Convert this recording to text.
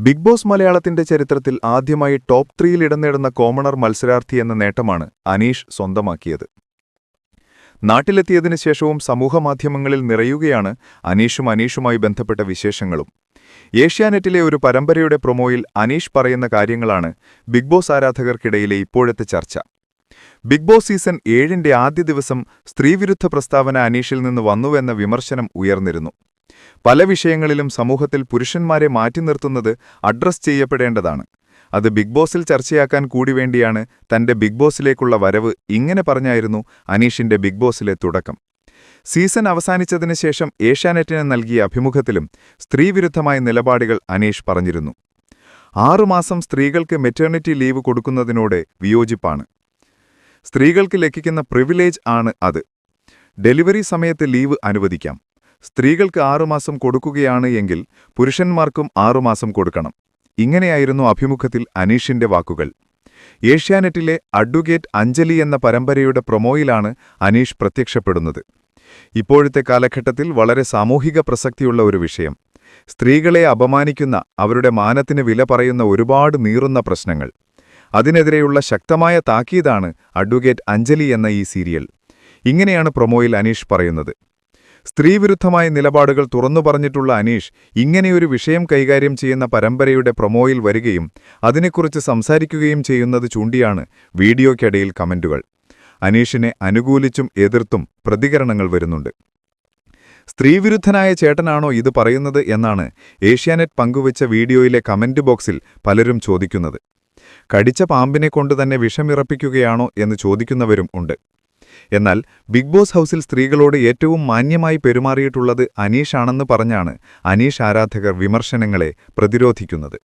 Big boss മലയാളത്തിന്റെ ചരിത്രത്തിൽ ആദ്യമായി ടോപ്പ് ത്രീയിൽ ഇടം നേടുന്ന കോമണർ മത്സരാർത്ഥി എന്ന നേട്ടമാണ് അനീഷ് സ്വന്തമാക്കിയത്. നാട്ടിലെത്തിയതിനു ശേഷവും സമൂഹമാധ്യമങ്ങളിൽ നിറയുകയാണ് അനീഷും അനീഷുമായി ബന്ധപ്പെട്ട വിശേഷങ്ങളും. ഏഷ്യാനെറ്റിലെ ഒരു പരമ്പരയുടെ പ്രൊമോയിൽ അനീഷ് പറയുന്ന കാര്യങ്ങളാണ് ബിഗ് ബോസ് ആരാധകർക്കിടയിലെ ഇപ്പോഴത്തെ ചർച്ച. ബിഗ് ബോസ് സീസൺ ഏഴിന്റെ ആദ്യ ദിവസം സ്ത്രീവിരുദ്ധ പ്രസ്താവന അനീഷിൽ നിന്ന് വന്നുവെന്ന വിമർശനം ഉയർന്നിരുന്നു. പല വിഷയങ്ങളിലും സമൂഹത്തിൽ പുരുഷന്മാരെ മാറ്റി നിർത്തുന്നത് അഡ്രസ് ചെയ്യപ്പെടേണ്ടതാണ്. അത് ബിഗ് ബോസിൽ ചർച്ചയാക്കാൻ കൂടി വേണ്ടിയാണ് തന്റെ ബിഗ് ബോസിലേക്കുള്ള വരവ് ഇങ്ങനെ പറഞ്ഞായിരുന്നു അനീഷിന്റെ ബിഗ് ബോസിലെ തുടക്കം. സീസൺ അവസാനിച്ചതിന് ശേഷം ഏഷ്യാനെറ്റിന് നൽകിയ അഭിമുഖത്തിലും സ്ത്രീവിരുദ്ധമായ നിലപാടുകൾ അനീഷ് പറഞ്ഞിരുന്നു. ആറുമാസം സ്ത്രീകൾക്ക് മെറ്റേണിറ്റി ലീവ് കൊടുക്കുന്നതിനോട് വിയോജിപ്പാണ്. സ്ത്രീകൾക്ക് ലഭിക്കുന്ന പ്രിവിലേജ് ആണ് അത്. ഡെലിവറി സമയത്ത് ലീവ് അനുവദിക്കാം. സ്ത്രീകൾക്ക് ആറുമാസം കൊടുക്കുകയാണ് എങ്കിൽ പുരുഷന്മാർക്കും ആറുമാസം കൊടുക്കണം. ഇങ്ങനെയായിരുന്നു അഭിമുഖത്തിൽ അനീഷിന്റെ വാക്കുകൾ. ഏഷ്യാനെറ്റിലെ അഡ്വക്കേറ്റ് അഞ്ജലി എന്ന പരമ്പരയുടെ പ്രൊമോയിലാണ് അനീഷ് പ്രത്യക്ഷപ്പെടുന്നത്. ഇപ്പോഴത്തെ കാലഘട്ടത്തിൽ വളരെ സാമൂഹിക പ്രസക്തിയുള്ള ഒരു വിഷയം. സ്ത്രീകളെ അപമാനിക്കുന്ന അവരുടെ മാനത്തിന് വില പറയുന്ന ഒരുപാട് നീറുന്ന പ്രശ്നങ്ങൾ. അതിനെതിരെയുള്ള ശക്തമായ താക്കീതാണ് അഡ്വക്കേറ്റ് അഞ്ജലി എന്ന ഈ സീരിയൽ. ഇങ്ങനെയാണ് പ്രൊമോയിൽ അനീഷ് പറയുന്നത്. സ്ത്രീവിരുദ്ധമായ നിലപാടുകൾ തുറന്നു പറഞ്ഞിട്ടുള്ള അനീഷ് ഇങ്ങനെയൊരു വിഷയം കൈകാര്യം ചെയ്യുന്ന പരമ്പരയുടെ പ്രൊമോയിൽ വരികയും അതിനെക്കുറിച്ച് സംസാരിക്കുകയും ചെയ്യുന്നത് ചൂണ്ടിയാണ് വീഡിയോയ്ക്കിടയിൽ കമന്റുകൾ. അനീഷിനെ അനുകൂലിച്ചും എതിർത്തും പ്രതികരണങ്ങൾ വരുന്നുണ്ട്. സ്ത്രീവിരുദ്ധനായ ചേട്ടനാണോ ഇത് പറയുന്നത് എന്നാണ് ഏഷ്യാനെറ്റ് പങ്കുവച്ച വീഡിയോയിലെ കമന്റ് ബോക്സിൽ പലരും ചോദിക്കുന്നത്. കടിച്ച പാമ്പിനെ കൊണ്ടുതന്നെ വിഷമിറപ്പിക്കുകയാണോ എന്ന് ചോദിക്കുന്നവരും ഉണ്ട്. എന്നാൽ ബിഗ് ബോസ് ഹൗസിൽ സ്ത്രീകളോട് ഏറ്റവും മാന്യമായി പെരുമാറിയിട്ടുള്ളത് അനീഷാണെന്ന് പറഞ്ഞാണ് അനീഷ് ആരാധകർ വിമർശനങ്ങളെ പ്രതിരോധിക്കുന്നത്.